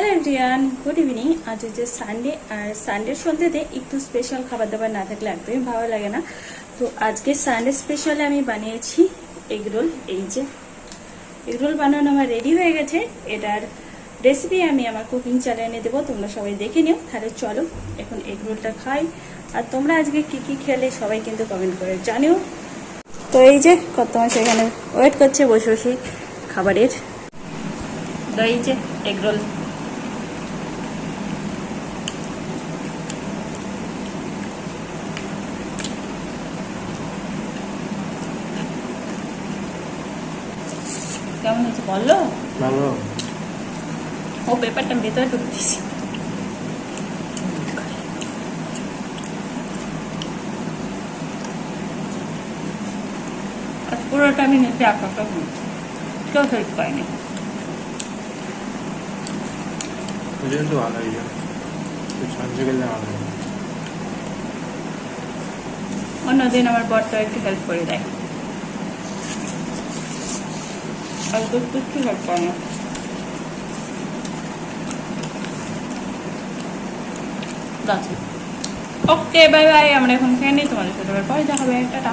Hello everyone good evening আজ হচ্ছে Sunday আর সানডের সন্ধ্যেতে একটু স্পেশাল খাবার দাবার না থাকলে একদমই ভালো লাগে না। তো আজকে সানডে স্পেশালে আমি বানিয়েছি এগরোল এই যে এগরোল বানানো আমার রেডি হয়ে গেছে। এটার রেসিপি আমি আমার কুকিং চ্যানেলে দেবো, তোমরা সবাই দেখে নিও। তাহলে চলো এখন এগরোলটা খাই। আর তোমরা আজকে কি কি খেলে সবাই কিন্তু কমেন্ট করে জানিও। তো এই যে কত মাস এখানে ওয়েট করছে বসে বসে খাবারের। তো এই যে এগরোল কেমন হয়েছে বলল ভালো। ও পেপারটা ভেতরে ঢুকে দিয়েছি আজ পুরোটা আমি নিতে একা একা কেউ হেল্প করেনি তো ভালো হয়ে যায় সঞ্চয় করলে ভালো অন্যদিন আমার বরটা একটু হেল্প করে দেয়। করে না ওকে বাই বাই আমরা এখন খেয়ে নিই তোমাদের সাথে পরে দেখা হবে। টাটা।